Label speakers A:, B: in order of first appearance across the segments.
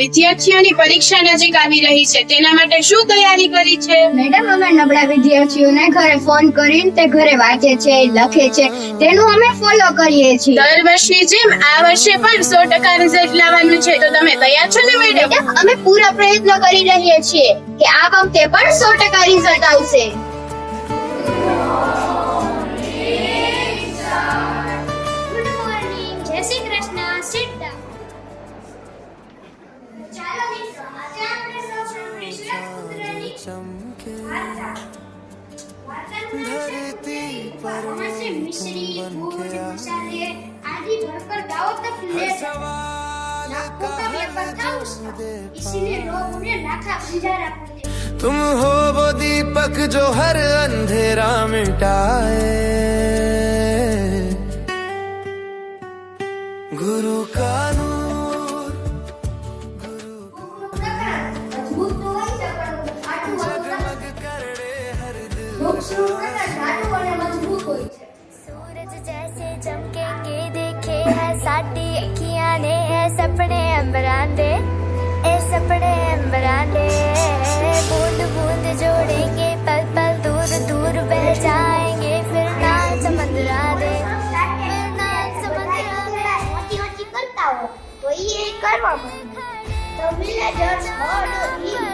A: વિદ્યાર્થીઓની પરીક્ષા નજીક આવી રહી છે તેના માટે શું તૈયારી કરી છે
B: મેડમ અમે નબળા વિદ્યાર્થીઓને ઘરે ફોન કરીને તે ઘરે વાંચે છે લખે છે તેનું અમે ફોલો કરીએ છીએ
A: દર વર્ષની જેમ આ વર્ષે પણ 100% રિઝલ્ટ લાવવાનું છે તો તમે તૈયાર છો ને મેડમ
B: અમે પૂરા પ્રયત્ન કરી રહ્યા છીએ કે આ વખતે પણ 100% રિઝલ્ટ આવશે चमके धरती पर हाँ, तुम बन सवाल का हल दे
C: तुम हो वो दीपक जो हर अंधेरा मिटाए गुरु का नूर
B: खूबसूरत અઢાર અને મજબૂત હોય છે
D: સૂરજ જૈસે ચમકેંગે દેખે હે સાડી અખિયાં ને હે સપને અંબરાં દે એ સપને અંબરાં દે बूंद बूंद जोड़ेंगे पल पल दूर दूर बह जाएंगे फिर ना समंदरा दे फिर ना समंदरा दे
B: ઓછી ઓછી કરતા હો તો ઈ એ કરવા મને તો મિલે જજ હોડો ઈ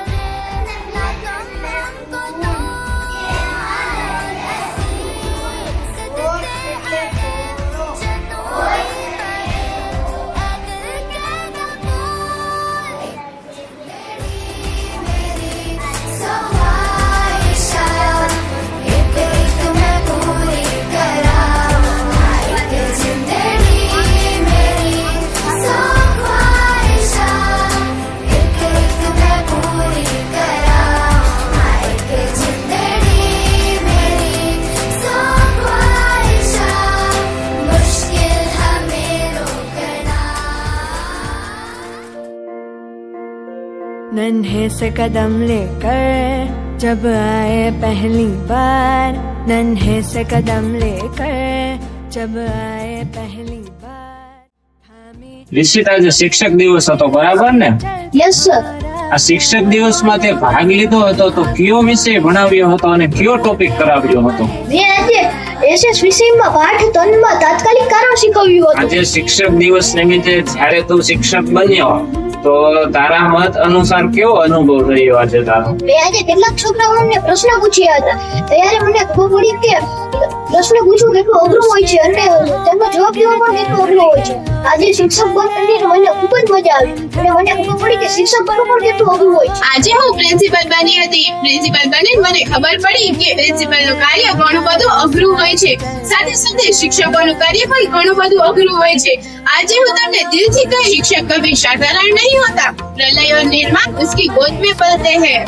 E: नन्हे से कदम लेकर जब आए पहली बार नन्हे से कदम लेकर जब आए पहली बार
F: ऋषिता जो शिक्षक दिवस હતો બરાબર ને
B: યસ સર
F: આ શિક્ષક દિવસ માથે ભાગ લીધો હતો તો ક્યો વિષય ભણાવ્યો હતો અને પ્યોર ટોપિક કરાવ્યો હતો
B: મે આજે એસએસ વિષયમાં પાઠ તનમાં તાત્કાલિક કરા શીખવ્યો હતો
F: આજે શિક્ષક દિવસ નિમિત્તે ત્યારે તું શિક્ષક બન્યો તો તારા મત અનુસાર કેવો અનુભવ થયો આજે તારો
B: મેં આજે કેટલાક છોકરાઓને પ્રશ્ન પૂછ્યા હતા ત્યારે મને ખબર પડી કે પ્રશ્ન પૂછવું કેટલું અઘરું હોય છે અને તેનો જવાબ દેવો પણ કેટલો અઘરો હોય છે આજે શિક્ષક બનીને મને ખૂબ જ મજા આવી અને મને ખબર પડી કે શિક્ષક બનવું પણ કેટલું અઘરું હોય છે
A: આજે હું પ્રિન્સિપલ બની હતી પ્રિન્સિપલ બની મને ખબર પડી કે પ્રિન્સિપલ નું કાર્ય ઘણું બધું અઘરું હોય છે સાથે સાથે શિક્ષકોનું કાર્ય પણ ઘણું બધું અઘરું હોય છે આજે હું તમને દિલથી કહી શિક્ષક કભી સાધારણ નહીં હોતા પ્રલય और निर्माण उसकी गोद में पलते हैं